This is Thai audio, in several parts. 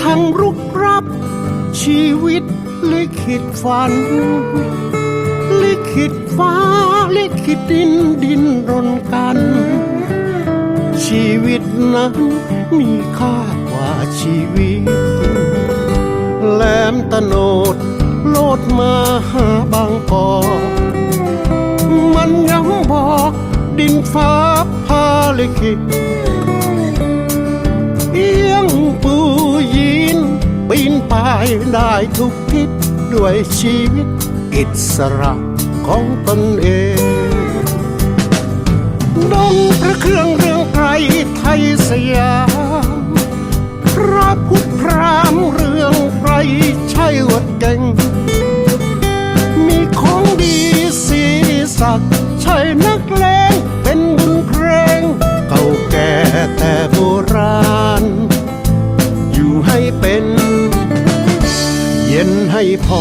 ทั้งรุกรับชีวิตลิขิตฝัน ลิขิตฟ้าลิขิตดินดินรนกัน ชีวิตนั้นมีค่ากว่าชีวิต แหลมตะโนดโลดมาหาบางกอกมันยังบอกดินฟ้าพาลิขิต ได้ทุกทิศด้วยชีวิตอิสระของตนเองดงพระเครื่องเรืองไกรไทยสยาม พระพุทธพรามเรืองไกรใช่วัดเก่ง มีของดีสีสักดิ์ใช่นักเล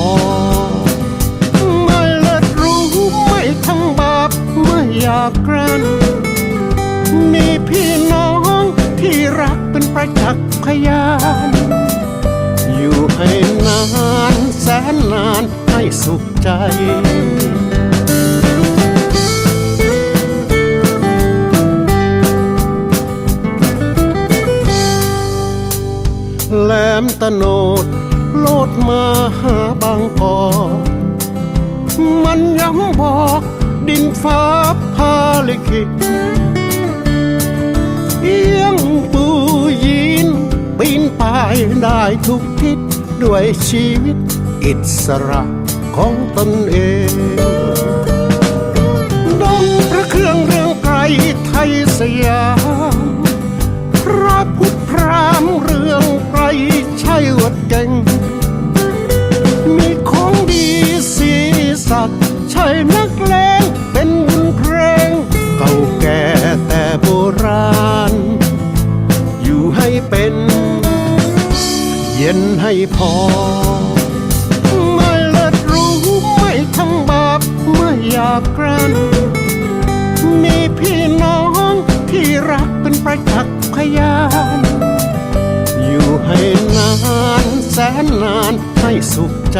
อ ไม่เลิศรู้ไม่ทำบาปไม่อยากกรันมีพี่น้องที่รักเป็นประจักษ์พยาน อยู่ให้นานแสนนานให้สุขใจแหลมตะโนด ฟ้าพาลิขิตเอียงปูยินปีนป่ายได้ทุกทิศด้วยชีวิตอิสระของตนเองดงพระเครื่องเรื่องไกรไทยสยาม พระพุทธพรามเรื่องไกรใช่วัดเก่ง มีของดีสีสักดิ์ใช่นักเล เย็นให้พอ ไม่เลิศรู้ไม่ทำบาปไม่อยากกรันมีพี่น้องที่รักเป็นประจักษ์พยาน อยู่ให้นานแสนนานให้สุขใจ